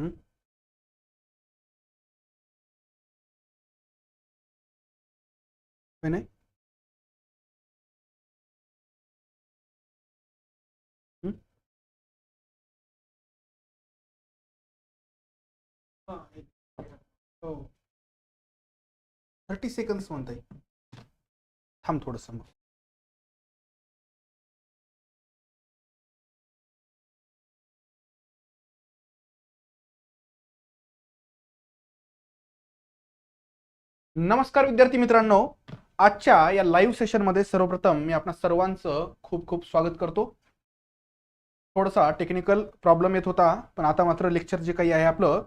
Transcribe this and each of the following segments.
हं? काय नाही हं? हा, एक- हो थर्टी सेकंड्स म्हणताय थांब थोडंसं मग नमस्कार विद्यार्थी मित्रांनो. आजच्या या लाईव्ह सेशनमध्ये सर्वप्रथम मी आपणा सर्वांचं खूप खूप स्वागत करतो. थोडासा टेक्निकल प्रॉब्लेम येत होता पण आता मात्र लेक्चर जे काही आहे आपलं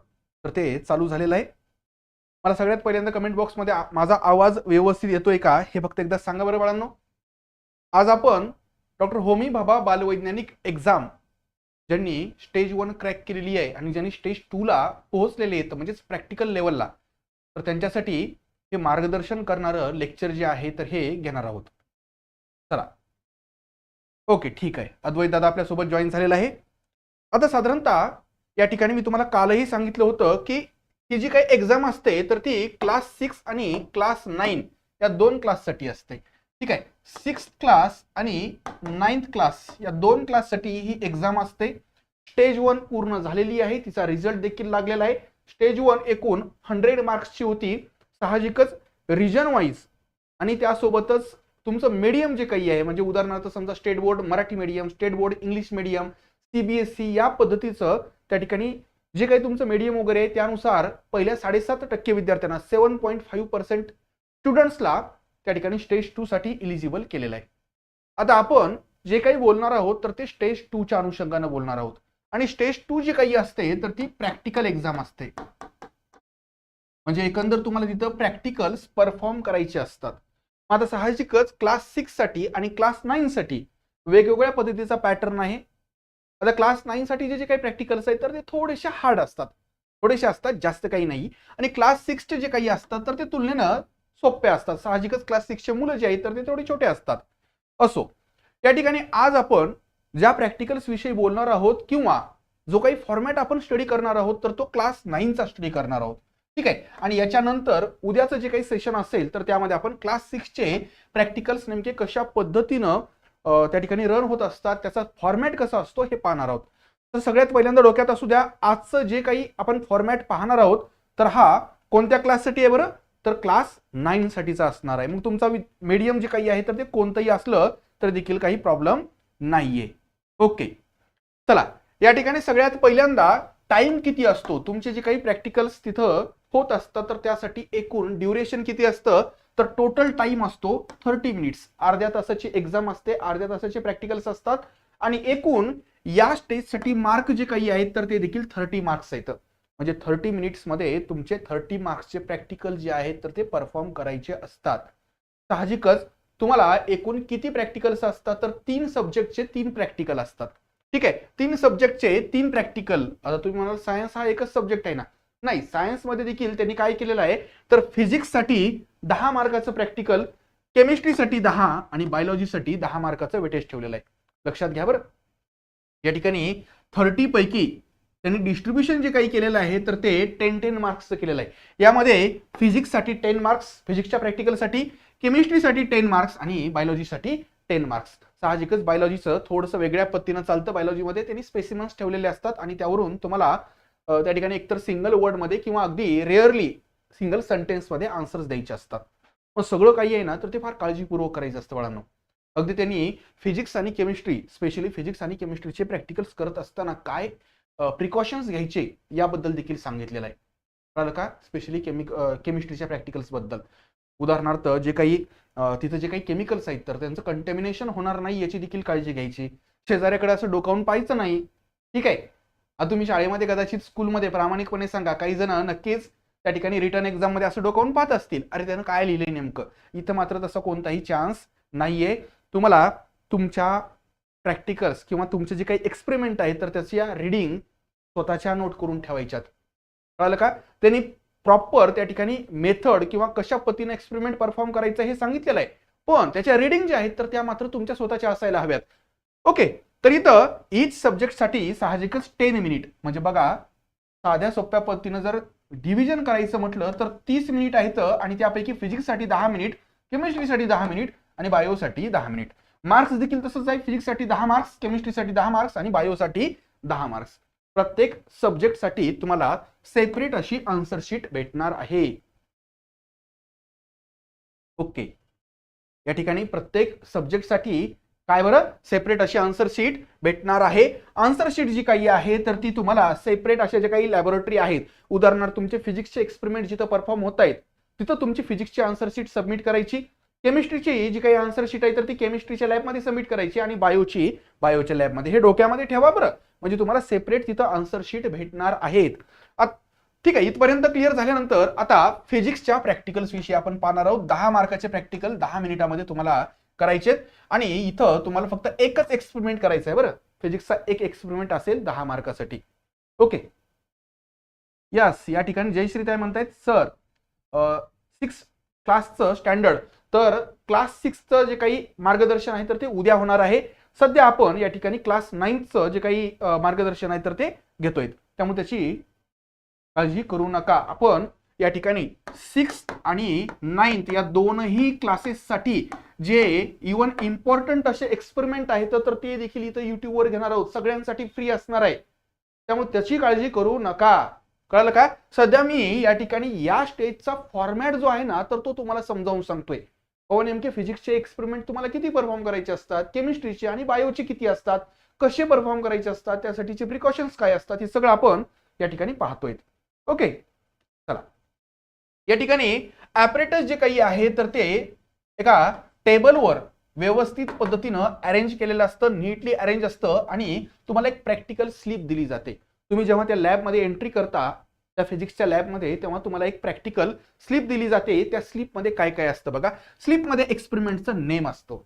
तर ते चालू झालेलं आहे. मला सगळ्यात पहिल्यांदा कमेंट बॉक्समध्ये माझा आवाज व्यवस्थित येतोय का हे फक्त एकदा सांगा बरं बाळांनो. आज आपण डॉक्टर होमी भाभा बालवैज्ञानिक एक्झाम ज्यांनी स्टेज वन क्रॅक केलेली आहे आणि ज्यांनी स्टेज टूला पोहोचलेले आहेत म्हणजेच प्रॅक्टिकल लेवलला तर त्यांच्यासाठी हे मार्गदर्शन करणारं लेक्चर जे आहे तर हे घेणार आहोत. चला. ओके ठीक आहे. अद्वैत दादा आपल्यासोबत जॉईन झालेला आहे. आता साधारणतः या ठिकाणी मी तुम्हाला कालही सांगितलं होतं की ही जी काही एक्झाम असते तर ती क्लास सिक्स आणि क्लास नाईन या दोन क्लाससाठी असते. ठीक आहे. सिक्स क्लास आणि नाईन्थ क्लास या दोन क्लाससाठी ही एक्झाम असते. स्टेज वन पूर्ण झालेली आहे. तिचा रिझल्ट देखील लागलेला आहे. स्टेज वन एकूण हंड्रेड मार्क्सची होती. साहजिकच रिजन वाईज आणि त्यासोबतच तुमचं मीडियम जे काही आहे म्हणजे उदाहरणार्थ समजा state board Marathi medium state board English medium CBSE या पद्धतीचं त्या ठिकाणी जे काही तुमचं मीडियम वगैरे आहे त्यानुसार पहिल्या साडेसात टक्के विद्यार्थ्यांना सेवन पॉईंट फाईव्ह पर्सेंट स्टुडंट्सला त्या ठिकाणी स्टेज टू साठी इलिजिबल केलेलं आहे. आता आपण जे काही बोलणार आहोत तर ते स्टेज टूच्या अनुषंगानं बोलणार आहोत. आणि स्टेज टू जी काही असते तर ती प्रॅक्टिकल एक्झाम असते. म्हणजे एकंदर तुम्हाला तिथं प्रॅक्टिकल्स परफॉर्म करायचे असतात. मग आता साहजिकच क्लास सिक्ससाठी आणि क्लास नाईन साठी वेगवेगळ्या पद्धतीचा पॅटर्न आहे. आता क्लास नाईनसाठी जे जे काही प्रॅक्टिकल्स आहेत तर ते थोडेसे हार्ड असतात. थोडेसे असतात जास्त काही नाही. आणि क्लास सिक्सचे जे काही असतात तर ते तुलनेनं सोपे असतात. साहजिकच क्लास सिक्सचे मुलं जे आहेत तर ते थोडे छोटे असतात. असो या ठिकाणी आज आपण ज्या प्रॅक्टिकल्स विषयी बोलणार आहोत किंवा जो काही फॉर्मॅट आपण स्टडी करणार आहोत तर तो क्लास नाईनचा स्टडी करणार आहोत. ठीक आहे. आणि याच्यानंतर उद्याचं जे काही सेशन असेल तर त्यामध्ये आपण क्लास सिक्सचे प्रॅक्टिकल्स नेमके कशा पद्धतीनं त्या ठिकाणी रन होत असतात त्याचा फॉर्मॅट कसा असतो हे पाहणार आहोत. तर सगळ्यात पहिल्यांदा डोक्यात असू द्या आजचं जे काही आपण फॉर्मॅट पाहणार आहोत तर हा कोणत्या क्लाससाठी आहे बरं? तर क्लास नाईनसाठीचा असणार आहे. मग तुमचा मीडियम जे काही आहे तर ते कोणतंही असलं तर देखील काही प्रॉब्लेम नाहीये. ओके. चला या ठिकाणी सगळ्यात पहिल्यांदा टाइम किती असतो? तुमचे जे काही प्रॅक्टिकल्स तिथं होत असतं तर त्यासाठी एकूण ड्युरेशन किती असतं? तर टोटल टाइम असतो थर्टी मिनिट्स अर्ध्या तासाची एक्झाम असते अर्ध्या तासाचे प्रॅक्टिकल्स असतात आणि एकूण या स्टेजसाठी मार्क जे काही आहेत तर ते देखील थर्टी मार्क्स आहेत. म्हणजे थर्टी मिनिट्समध्ये तुमचे थर्टी मार्क्सचे प्रॅक्टिकल जे आहेत तर ते परफॉर्म करायचे असतात. साहजिकच तुम्हाला एकूण किती प्रॅक्टिकल्स असतात तर तीन सब्जेक्टचे तीन प्रॅक्टिकल असतात. ठीक आहे? तीन सब्जेक्टचे तीन प्रॅक्टिकल आता तुम्ही म्हणाल सायन्स हा एकच सब्जेक्ट आहे ना. नाही सायन्समध्ये देखील त्यांनी काय केलेलं आहे? तर फिजिक्ससाठी दहा मार्काचं प्रॅक्टिकल केमिस्ट्रीसाठी दहा आणि बायोलॉजीसाठी दहा मार्काचं वेटेज ठेवलेलं आहे. लक्षात घ्या बरं. या ठिकाणी थर्टी पैकी त्यांनी डिस्ट्रीब्युशन जे काही केलेलं आहे तर ते टेन टेन मार्क्सचं केलेलं आहे. यामध्ये फिजिक्ससाठी टेन मार्क्स फिजिक्सच्या प्रॅक्टिकलसाठी केमिस्ट्रीसाठी टेन मार्क्स आणि बायोलॉजीसाठी टेन मार्क्स साहजिकच बायोलॉजीचं थोडंसं वेगळ्या पद्धतीनं चालतं. बायोलॉजीमध्ये त्यांनी स्पेसिमन्स ठेवलेले असतात आणि त्यावरून तुम्हाला त्या ठिकाणी एकतर सिंगल वर्डमध्ये किंवा अगदी रेअरली सिंगल सेंटेन्समध्ये आन्सर्स द्यायचे असतात. मग सगळं काही आहे ना तर ते फार काळजीपूर्वक करायचं असतं बाळांनो. अगदी त्यांनी फिजिक्स आणि केमिस्ट्री स्पेशली फिजिक्स आणि केमिस्ट्रीचे प्रॅक्टिकल्स करत असताना काय प्रिकॉशन्स घ्यायचे याबद्दल देखील सांगितलेलं आहे. कळालं का? स्पेशली केमिक केमिस्ट्रीच्या प्रॅक्टिकल्सबद्दल उदाहरणार्थ जे काही तिथं जे काही केमिकल्स आहेत तर त्यांचं कंटॅमिनेशन होणार नाही याची देखील काळजी घ्यायची. शेजाऱ्याकडे असं डोकावून पाहायचं नाही. ठीक आहे? आता तुम्ही शाळेमध्ये कदाचित स्कूलमध्ये प्रामाणिकपणे सांगा काही जण नक्कीच त्या ठिकाणी रिटर्न एक्झाममध्ये असं डोकावून पाहत असतील. अरे त्यानं काय लिहिलंय नेमकं? इथं मात्र तसा कोणताही चान्स नाहीये. तुम्हाला तुमच्या प्रॅक्टिकल्स किंवा तुमचे जे काही एक्सपेरिमेंट आहेत तर त्याच्या रिडिंग स्वतःच्या नोट करून ठेवायच्यात. कळालं का? त्यांनी प्रॉपर त्या ठिकाणी मेथड किंवा कशा पद्धतीने एक्सपेरिमेंट परफॉर्म करायचं हे सांगितलेलं आहे. पण त्याच्या रिडिंग ज्या आहेत तर त्या मात्र तुमच्या स्वतःच्या असायला हव्यात. ओके तर इथं ईच सब्जेक्टसाठी साहजिकच टेन मिनिट म्हणजे बघा साध्या सोप्या पद्धतीनं जर डिव्हिजन करायचं म्हटलं तर तीस मिनिट आहेत आणि त्यापैकी फिजिक्ससाठी दहा मिनिट केमिस्ट्रीसाठी दहा मिनिट आणि बायोसाठी दहा मिनिट मार्क्स देखील तसंच आहे. फिजिक्ससाठी दहा मार्क्स केमिस्ट्रीसाठी दहा मार्क्स आणि बायोसाठी दहा मार्क्स प्रत्येक सब्जेक्टसाठी तुम्हाला सेपरेट अशी आन्सर शीट भेटणार आहे. ओके या ठिकाणी प्रत्येक सब्जेक्टसाठी काय बरं? सेपरेट अशी आन्सर शीट भेटणार आहे. आन्सर शीट जी काही आहे तर ती तुम्हाला सेपरेट अशा ज्या काही लॅबोरेटरी आहेत उदाहरणार्थ तुमचे फिजिक्सचे एक्सपेरिमेंट जिथं परफॉर्म होत आहेत तिथं तुमची फिजिक्सची आन्सर शीट सबमिट करायची. केमिस्ट्रीची जी काही आन्सर शीट आहे तर ती केमिस्ट्रीच्या लॅबमध्ये सबमिट करायची आणि बायोची बायोच्या लॅबमध्ये हे डोक्यामध्ये ठेवा बरं. म्हणजे तुम्हाला सेपरेट तिथं आन्सर शीट भेटणार आहेत. ठीक आहे इथपर्यंत क्लिअर झाल्यानंतर आता फिजिक्सच्या प्रॅक्टिकल्स विषयी आपण पाहणार आहोत. दहा मार्काचे प्रॅक्टिकल दहा मिनिटामध्ये तुम्हाला करायचे आहेत. आणि इथं तुम्हाला फक्त एकच एक्सपेरिमेंट करायचं आहे बरं. फिजिक्सचा एक एक्सपेरिमेंट असेल दहा मार्कासाठी. ओके यस या ठिकाणी जयश्री काय म्हणतायत सर सिक्स क्लासचं स्टँडर्ड तर क्लास सिक्सचं जे काही मार्गदर्शन आहे तर ते उद्या होणार आहे. सध्या आपण या ठिकाणी क्लास नाईन्थचं जे काही मार्गदर्शन आहे तर ते घेतोय त्यामुळे त्याची काळजी करू नका. आपण या ठिकाणी सिक्स आणि नाईन्थ या दोनही क्लासेससाठी जे इवन इम्पॉर्टंट असे एक्सपेरिमेंट आहेत तर ते देखील इथं युट्यूबवर घेणार आहोत. सगळ्यांसाठी फ्री असणार आहे. त्यामुळे त्याची काळजी करू नका. कळलं का? सध्या मी या ठिकाणी या स्टेजचा फॉर्मॅट जो आहे ना तर तो तुम्हाला समजावून सांगतोय. हो नेमके फिजिक्सचे एक्सपेरिमेंट तुम्हाला किती परफॉर्म करायचे असतात? केमिस्ट्रीचे आणि बायोचे किती असतात? कसे परफॉर्म करायचे असतात? त्यासाठीचे प्रिकॉशन्स काय असतात? हे सगळं आपण या ठिकाणी पाहतोय. ओके या ठिकाणी ऍपरेटस जे काही आहे तर ते एका टेबलवर व्यवस्थित पद्धतीनं अरेंज केलेलं असतं नीटली अरेंज असतं आणि तुम्हाला एक प्रॅक्टिकल स्लिप दिली जाते. तुम्ही जेव्हा त्या लॅबमध्ये एंट्री करता त्या फिजिक्सच्या लॅबमध्ये तेव्हा तुम्हाला एक प्रॅक्टिकल स्लिप दिली जाते. त्या स्लिपमध्ये काय काय असतं बघा. स्लिपमध्ये एक्सपेरिमेंटचं नेम असतो.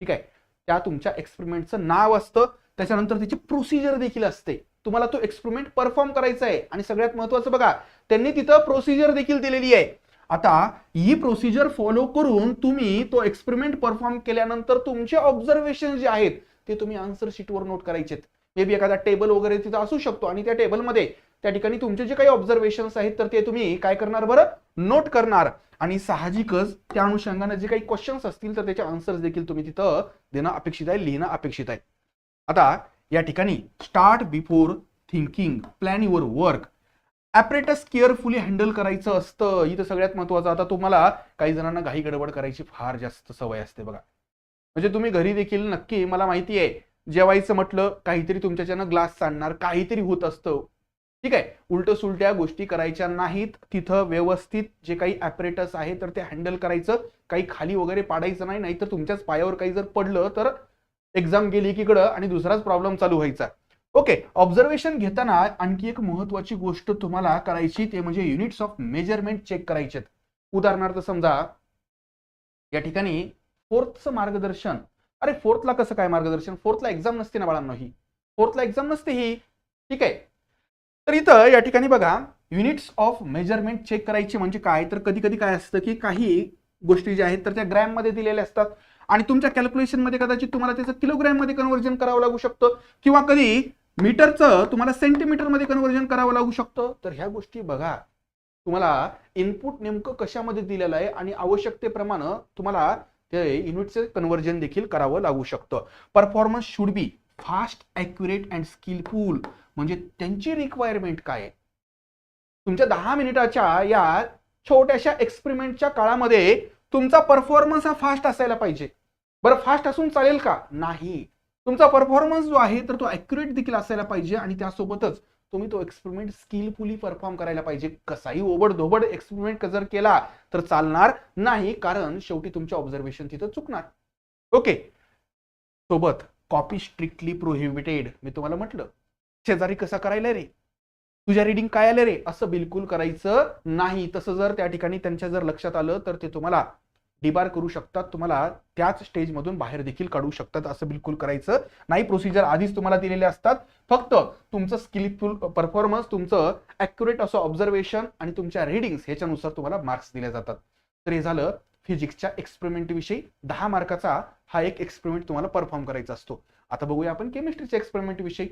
ठीक आहे? त्या तुमच्या एक्सपेरिमेंटचं नाव असतं. त्याच्यानंतर त्याची प्रोसिजर देखील असते. तुम्हाला तो एक्सपेरिमेंट परफॉर्म करायचा आहे. आणि सगळ्यात महत्वाचं बघा त्यांनी तिथं प्रोसिजर देखील दिलेली आहे. आता ही प्रोसिजर फॉलो करून तुम्ही तो एक्सपेरिमेंट परफॉर्म केल्यानंतर तुमचे ऑब्झर्वेशन जे आहेत ते तुम्ही आन्सर शीटवर नोट करायचे मे बी एखादा टेबल वगैरे तिथं असू शकतो आणि त्या टेबलमध्ये त्या ठिकाणी तुमचे जे काही ऑब्झर्वेशन्स आहेत तर ते तुम्ही काय करणार बरं? नोट करणार. आणि साहजिकच त्या अनुषंगाने जे काही क्वेश्चन्स असतील तर त्याचे आन्सर्स देखील तुम्ही तिथं देणं अपेक्षित आहे लिहिणं अपेक्षित आहे. आता या ठिकाणी start before thinking plan your work apparatus carefully handle करायचं असतं. इथं सगळ्यात महत्वाचं आता तुम्हाला काही जणांना घाई गडबड करायची फार जास्त सवय असते बघा. म्हणजे तुम्ही घरी देखील नक्की मला माहिती आहे जेवायचं म्हटलं काहीतरी तुमच्याच्यानं ग्लास सांडणार काहीतरी होत असतं. ठीक आहे? उलट सुलट्या गोष्टी करायच्या नाहीत. तिथं व्यवस्थित जे काही ॲपरेटस आहे तर ते हँडल करायचं. काही खाली वगैरे पाडायचं नाही नाहीतर तुमच्याच पायावर काही जर पडलं तर एक्झाम गेली एकीकडं आणि दुसराच प्रॉब्लेम चालू व्हायचा. ओके ऑब्झर्वेशन घेताना आणखी एक महत्वाची गोष्ट तुम्हाला करायची ते म्हणजे युनिट्स ऑफ मेजरमेंट चेक करायचे उदाहरणार्थ समजा या ठिकाणी फोर्थचं मार्गदर्शन. अरे फोर्थला कसं काय मार्गदर्शन? फोर्थला एक्झाम नसते ना बाळांनो ही. फोर्थला एक्झाम नसते ही. ठीक आहे. तर इथं या ठिकाणी बघा युनिट्स ऑफ मेजरमेंट चेक करायची म्हणजे काय? तर कधी कधी काय असतं की काही गोष्टी ज्या आहेत तर त्या ग्रॅममध्ये दिलेल्या असतात. आणि तुमच्या कॅल्क्युलेशनमध्ये कदाचित तुम्हाला त्याचं किलोग्रॅममध्ये कन्व्हर्जन करावं लागू शकतं. किंवा कधी मीटरचं तुम्हाला सेंटीमीटरमध्ये कन्व्हर्जन करावं लागू शकतं. तर ह्या गोष्टी बघा. तुम्हाला इनपुट नेमकं कशामध्ये दिलेलं आहे आणि आवश्यकतेप्रमाणे तुम्हाला ते युनिटचं कन्व्हर्जन देखील करावं लागू शकतं. Performance should be fast accurate and skilful म्हणजे त्यांची रिक्वायरमेंट काय आहे? तुमच्या दहा मिनिटाच्या या छोट्याशा एक्सपेरिमेंटच्या काळामध्ये तुमचा परफॉर्मन्स हा फास्ट असायला पाहिजे. बरं फास्ट असून चालेल का? नाही. तुमचा परफॉर्मन्स जो आहे तर तो ॲक्युरेट देखील असायला पाहिजे आणि त्यासोबतच तुम्ही तो एक्सपेरिमेंट स्किलफुली परफॉर्म करायला पाहिजे. कसाही ओबड धोबड एक्सपेरिमेंट जर केला तर चालणार नाही कारण शेवटी तुमच्या ऑब्झर्वेशन तिथं चुकणार. ओके सोबत कॉपी स्ट्रिक्टली प्रोहिबिटेड मी तुम्हाला म्हटलं शेजारी कसा करायला रे? तुझ्या रिडिंग काय आलं रे? असं बिलकुल करायचं नाही. तसं जर त्या ठिकाणी त्यांच्या जर लक्षात आलं तर ते तुम्हाला डिबार करू शकतात तुम्हाला त्याच स्टेजमधून बाहेर देखील काढू शकतात असं बिलकुल करायचं नाही. प्रोसिजर आधीच तुम्हाला दिलेले असतात. फक्त तुमचं स्किलफुल परफॉर्मन्स तुमचं ॲक्युरेट असं ऑब्झर्वेशन आणि तुमच्या रिडिंग्स ह्याच्यानुसार तुम्हाला मार्क्स दिले जातात. तर हे झालं फिजिक्सच्या एक्सपेरिमेंटविषयी दहा मार्काचा हा एक एक्सपेरिमेंट तुम्हाला परफॉर्म करायचा असतो. आता बघूया आपण केमिस्ट्रीच्या एक्सपेरिमेंट विषयी.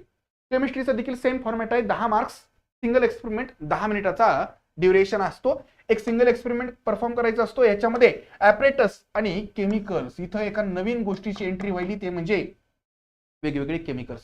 केमिस्ट्रीचा देखील सेम फॉर्मॅट आहे. दहा मार्क्स सिंगल एक्सपेरिमेंट दहा मिनिटाचा ड्युरेशन असतो. एक सिंगल एक्सपेरिमेंट परफॉर्म करायचा असतो. याच्यामध्ये ॲपरेटस आणि केमिकल्स इथं एका नवीन गोष्टीची एंट्री व्हायली ते म्हणजे वेगवेगळे केमिकल्स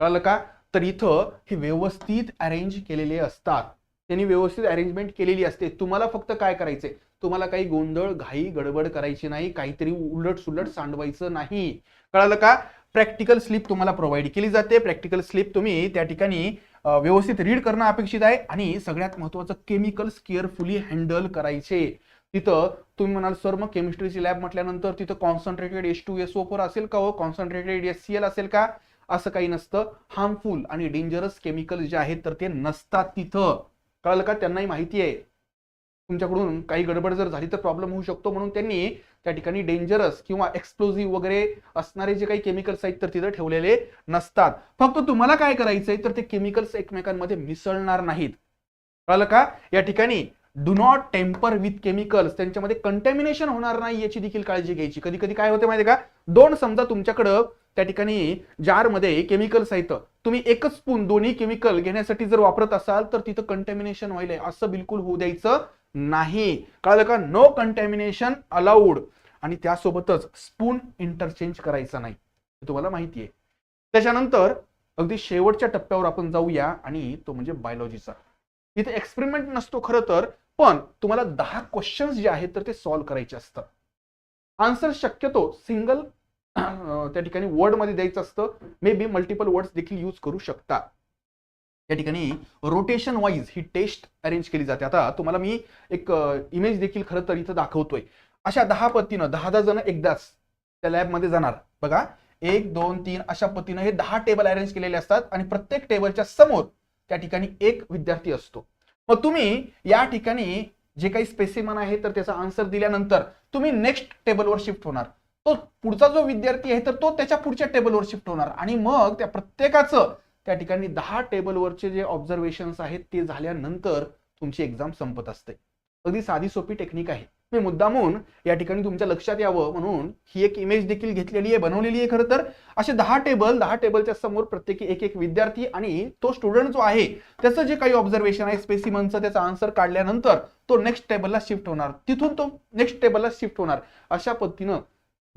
कळलं का? तर इथं हे व्यवस्थित अरेंज केलेले असतात. त्यांनी व्यवस्थित अरेंजमेंट केलेली असते. तुम्हाला फक्त काय करायचंय? तुम्हाला काही गोंधळ घाई गडबड करायची नाही. काहीतरी उलट सुलट सांडवायचं नाही. कळालं का? प्रॅक्टिकल स्लिप तुम्हाला प्रोव्हाइड केली जाते. प्रॅक्टिकल स्लिप तुम्ही त्या ठिकाणी व्यवस्थित रीड करणं अपेक्षित आहे. आणि सगळ्यात महत्वाचं केमिकल्स केअरफुली हँडल करायचे. तिथं तुम्ही म्हणाल सर मग केमिस्ट्रीची लॅब म्हटल्यानंतर तिथं concentrated S two S O four असेल का हो? कॉन्सन्ट्रेटेड एस सी एल असेल का? असं काही नसतं. हार्मफुल आणि डेंजरस केमिकल जे आहेत तर ते नसतात तिथं. कळलं का? त्यांनाही माहिती आहे. तुमच्याकडून काही गडबड जर झाली तर प्रॉब्लेम होऊ शकतो म्हणून त्यांनी त्या ठिकाणी डेंजरस किंवा एक्सप्लोजिव्ह वगैरे असणारे जे काही केमिकल्स आहेत तर तिथं ठेवलेले नसतात. फक्त तुम्हाला काय करायचंय तर ते केमिकल्स एकमेकांमध्ये मिसळणार नाहीत. कळलं का? या ठिकाणी do not tamper with chemicals त्यांच्यामध्ये कंटॅमिनेशन होणार नाही याची देखील काळजी घ्यायची. कधी कधी काय होते माहिती का? दोन समजा तुमच्याकडं त्या ठिकाणी जारमध्ये केमिकल्स आहेत. तुम्ही एकच स्पून दोन्ही केमिकल घेण्यासाठी जर वापरत असाल तर तिथं कंटॅमिनेशन व्हायलंय. असं बिलकुल होऊ द्यायचं नाही. कळलं का? नो कंटॅमिनेशन अलाउड आणि त्यासोबतच स्पून इंटरचेंज करायचा नाही. हे तुम्हाला माहिती आहे त्याच्यानंतर अगदी शेवटच्या टप्प्यावर आपण जाऊया आणि तो म्हणजे बायोलॉजीचा इथे एक्सपेरिमेंट नसतो खरं तर पण तुम्हाला दहा क्वेश्चन्स जे आहेत तर ते सॉल्व्ह करायचे असतात आन्सर शक्यतो सिंगल त्या ठिकाणी वर्डमध्ये द्यायचं असतं. मे बी मल्टिपल वर्ड्स देखील यूज करू शकता. या ठिकाणी रोटेशन वाईज ही टेस्ट अरेंज केली जाते. आता तुम्हाला मी एक इमेज देखील खरं तर इथं दाखवतोय. अशा दहा पद्धतीनं दहा दहा जण एकदाच त्या लॅबमध्ये जाणार. बघा एक दोन तीन अशा पद्धतीनं हे दहा टेबल अरेंज केलेले असतात आणि प्रत्येक टेबलच्या समोर त्या ठिकाणी एक विद्यार्थी असतो. मग तुम्ही या ठिकाणी जे काही स्पेसिमन आहे तर त्याचा आन्सर दिल्यानंतर तुम्ही नेक्स्ट टेबलवर शिफ्ट होणार. तो पुढचा जो विद्यार्थी आहे तर तो त्याच्या पुढच्या टेबलवर शिफ्ट होणार. आणि मग त्या प्रत्येकाचं त्या ठिकाणी दहा टेबलवरचे जे ऑब्झर्वेशन्स आहेत ते झाल्यानंतर तुमची एक्झाम संपत असते. अगदी साधी सोपी टेक्निक आहे. मी मुद्दामून या ठिकाणी तुमच्या लक्षात यावं म्हणून ही एक इमेज देखील घेतलेली आहे बनवलेली आहे खरं तर. असे दहा टेबल दहा टेबलच्या समोर प्रत्येकी एक एक विद्यार्थी आणि तो स्टुडंट जो आहे त्याचं जे काही ऑब्झर्वेशन आहे स्पेसिमनचं त्याचा आन्सर काढल्यानंतर तो नेक्स्ट टेबलला शिफ्ट होणार. तिथून तो नेक्स्ट टेबलला शिफ्ट होणार. अशा पद्धतीनं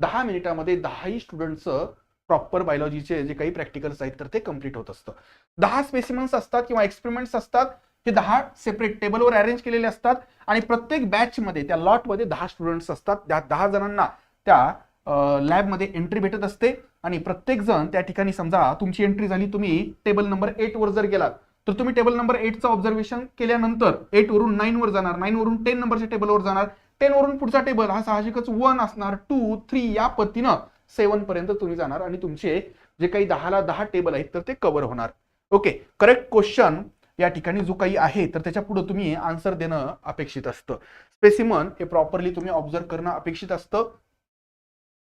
दहा मिनिटामध्ये दहाही स्टुडंटचं प्रॉपर बायोलॉजीचे जे काही प्रॅक्टिकल्स आहेत तर ते कंप्लीट होत असतं. दहा स्पेसिमन्स असतात किंवा एक्सपेरिमेंट्स असतात हे दहा सेपरेट टेबलवर अरेंज केलेले असतात आणि प्रत्येक बॅचमध्ये त्या लॉटमध्ये दहा स्टुडंट्स असतात. त्या दहा जणांना त्या लॅबमध्ये एंट्री भेटत असते आणि प्रत्येक जण त्या ठिकाणी समजा तुमची एंट्री झाली तुम्ही टेबल नंबर एटवर जर गेलात तर तुम्ही टेबल नंबर एटचं ऑब्झर्वेशन केल्यानंतर एट वरून जाणार नाईनवरून टेन नंबरच्या टेबलवर जाणार टेनवरून पुढचा टेबल हा साहजिकच वन असणार टू थ्री या पद्धतीनं सेवन पर्यंत तुम्ही जाणार आणि तुमचे जे काही दहाला दहा टेबल आहेत तर ते कव्हर होणार. ओके करेक्ट क्वेश्चन या ठिकाणी जो काही आहे तर त्याच्या पुढे तुम्ही आन्सर देणं अपेक्षित असतं. स्पेसिमन हे प्रॉपरली तुम्ही ऑब्झर्व करणं अपेक्षित असतं.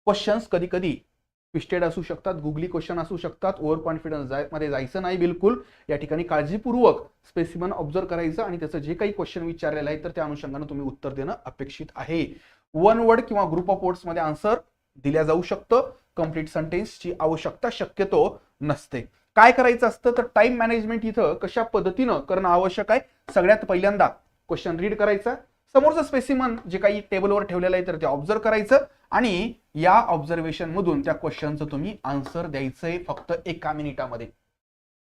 क्वेश्चन्स कधी कधी ट्विस्टेड असू शकतात गुगली क्वेश्चन असू शकतात ओव्हर कॉन्फिडन्समध्ये जायचं नाही बिलकुल. या ठिकाणी काळजीपूर्वक स्पेसिमन ऑब्झर्व करायचं आणि त्याचं जे काही क्वेश्चन विचारलेलं आहे तर त्या अनुषंगाने तुम्ही उत्तर देणं अपेक्षित आहे. वन वर्ड किंवा ग्रुप ऑफ वर्ड्समध्ये आन्सर दिल्या जाऊ शकतं. कंप्लीट सेंटेन्सची आवश्यकता शक्यतो नसते. काय करायचं असतं? तर टाइम मॅनेजमेंट इथं कशा पद्धतीनं करणं आवश्यक आहे? सगळ्यात पहिल्यांदा क्वेश्चन रीड करायचा. समोरचं स्पेसिमन जे काही टेबलवर ठेवलेलं आहे तर ते ऑब्झर्व करायचं. आणि या ऑब्झर्वेशन मधून त्या क्वेश्चनचं तुम्ही आन्सर द्यायचंय फक्त एका मिनिटामध्ये.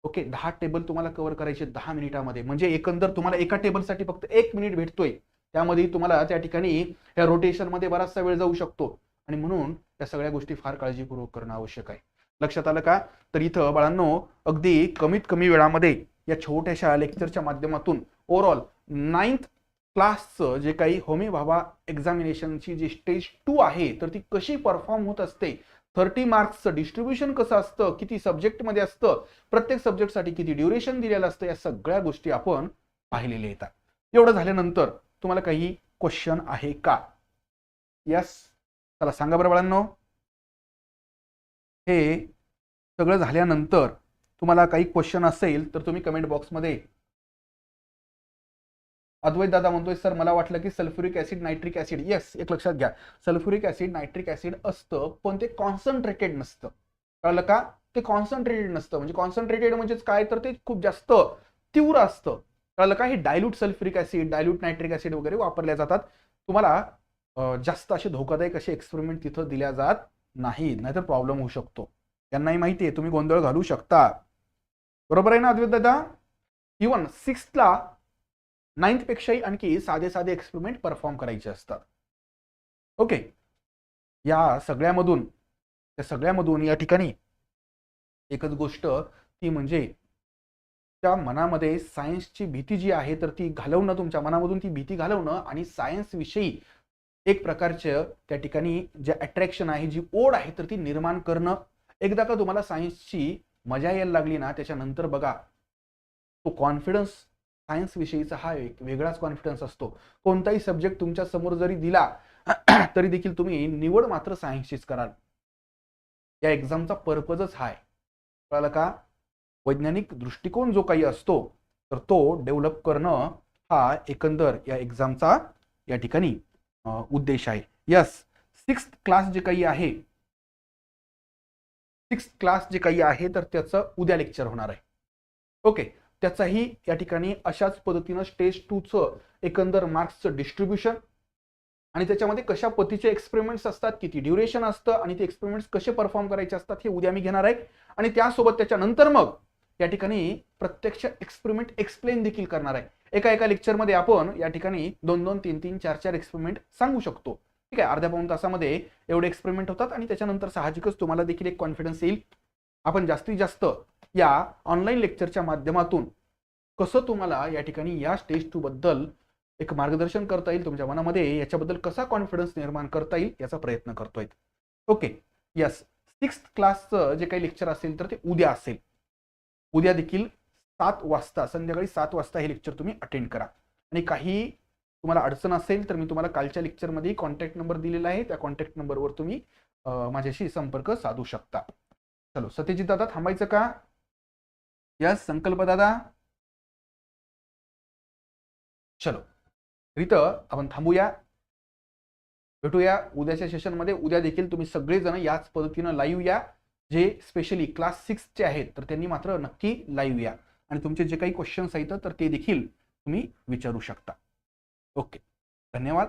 ओके दहा टेबल तुम्हाला कव्हर करायचे दहा मिनिटामध्ये. म्हणजे एकंदर तुम्हाला एका टेबलसाठी फक्त एक मिनिट भेटतोय. त्यामध्ये तुम्हाला त्या ठिकाणी या रोटेशनमध्ये बराचसा वेळ जाऊ शकतो. आणि म्हणून या सगळ्या गोष्टी फार काळजीपूर्वक करणं आवश्यक आहे. लक्षात आलं का? तर इथं बाळांनो अगदी कमीत कमी वेळामध्ये या छोट्याशा लेक्चरच्या माध्यमातून ओव्हरऑल नाईन्थ क्लासचं जे काही होमी भाभा एक्झामिनेशनची जी स्टेज टू आहे तर ती कशी परफॉर्म होत असते? थर्टी मार्क्सचं डिस्ट्रीब्युशन कसं असतं? किती सब्जेक्टमध्ये असतं? प्रत्येक सब्जेक्टसाठी किती ड्युरेशन दिलेलं असतं? या सगळ्या गोष्टी आपण पाहिलेल्या येतात. एवढं झाल्यानंतर तुम्हाला काही क्वेश्चन आहे का? यस चला सांगा बरं बाळांनो. हे सगळं झाल्यानंतर तुम्हाला काही क्वेश्चन असेल तर तुम्ही कमेंट बॉक्समध्ये अद्वैत दादा म्हणतोय सर मला वाटलं की sulphuric acid nitric acid yes एक लक्षात घ्या. सल्फ्युरिक ऍसिड नायट्रिक ऍसिड असतं पण ते कॉन्सन्ट्रेटेड नसतं. कळलं का? ते कॉन्सन्ट्रेटेड नसतं. म्हणजे कॉन्सन्ट्रेटेड म्हणजेच काय? तर ते खूप जास्त तीव्र असतं. कळलं का? हे dilute sulphuric acid dilute nitric acid वगैरे वापरल्या जातात. तुम्हाला जास्त असे धोकादायक असे एक्सपेरिमेंट तिथं दिल्या जात नाही नाहीतर प्रॉब्लेम होऊ शकतो. त्यांनाही माहिती आहे तुम्ही गोंधळ घालू शकता. बरोबर आहे ना अद्वैत दादा? इवन सिक्स्थला नाईन्थ पेक्षाही आणखी साधे साधे एक्सपेरिमेंट परफॉर्म करायचे असतात. ओके या सगळ्यामधून त्या सगळ्यामधून या ठिकाणी एकच गोष्ट ती म्हणजे त्या मनामध्ये सायन्सची भीती जी आहे तर ती घालवणं तुमच्या मनामधून ती भीती घालवणं आणि सायन्स विषयी एक प्रकारचं त्या ठिकाणी जे अट्रॅक्शन आहे जी ओढ आहे तर ती निर्माण करणं. एकदा का तुम्हाला सायन्सची मजा यायला लागली ना त्याच्यानंतर बघा तो कॉन्फिडन्स सायन्स विषयीचा हा एक वेगळाच कॉन्फिडन्स असतो. कोणताही सब्जेक्ट तुमच्यासमोर जरी दिला तरी देखील तुम्ही निवड मात्र सायन्सचीच कराल. या एक्झामचा पर्पजच हा आहे. का? वैज्ञानिक दृष्टिकोन जो काही असतो तर तो डेव्हलप करणं हा एकंदर या एक्झामचा या ठिकाणी उद्देश आहे. यस सिक्स क्लास जे काही आहे सिक्स क्लास जे काही आहे तर त्याचं उद्या लेक्चर होणार आहे. ओके त्याचाही या ठिकाणी अशाच पद्धतीनं स्टेज टूचं एकंदर मार्क्सचं डिस्ट्रीब्युशन आणि त्याच्यामध्ये कशा पद्धतीचे एक्सपेरिमेंट्स असतात किती ड्युरेशन असतं आणि ते एक्सपेरिमेंट्स कसे परफॉर्म करायचे असतात हे उद्या मी घेणार आहे. आणि त्यासोबत त्याच्यानंतर मग या ठिकाणी प्रत्यक्ष एक्सपेरिमेंट एक्सप्लेन देखील करणार आहे. एका एका लेक्चरमध्ये आपण या ठिकाणी दोन दोन तीन तीन चार चार एक्सपेरिमेंट सांगू शकतो. ठीक आहे? अर्ध्या पाऊन तासामध्ये एवढे एक्सपेरिमेंट होतात आणि त्याच्यानंतर साहजिकच तुम्हाला देखील एक कॉन्फिडन्स येईल. आपण जास्तीत जास्त या ऑनलाईन लेक्चरच्या माध्यमातून कसं तुम्हाला या ठिकाणी या स्टेज टू बद्दल एक मार्गदर्शन करता येईल तुमच्या मनामध्ये याच्याबद्दल कसा कॉन्फिडन्स निर्माण करता येईल याचा प्रयत्न करतोय. ओके. यस सिक्स्थ क्लासचं जे काही लेक्चर असेल तर ते उद्या असेल. उद्या देखील सात वाजता संध्याकाळी सात वाजता हे लेक्चर तुम्ही अटेंड करा. आणि काही तुम्हाला अडचण असेल तर मी तुम्हाला कालच्या लेक्चरमध्ये कॉन्टॅक्ट नंबर दिलेला आहे. त्या कॉन्टॅक्ट नंबरवर तुम्ही माझ्याशी संपर्क साधू शकता. चलो सत्यजित दादा थांबायचं का? यस संकल्प दादा? चलो इथं आपण थांबूया. भेटूया. उद्याच्या सेशनमध्ये उद्या देखील तुम्ही सगळेजण याच पद्धतीनं लाईव्ह या. जे स्पेशली क्लास सिक्सचे आहेत तर त्यांनी मात्र नक्की लाईव्ह या. आणि तुमचे जे काही क्वेश्चन्स आहेत तर ते देखील तुम्ही विचारू शकता. ओके धन्यवाद.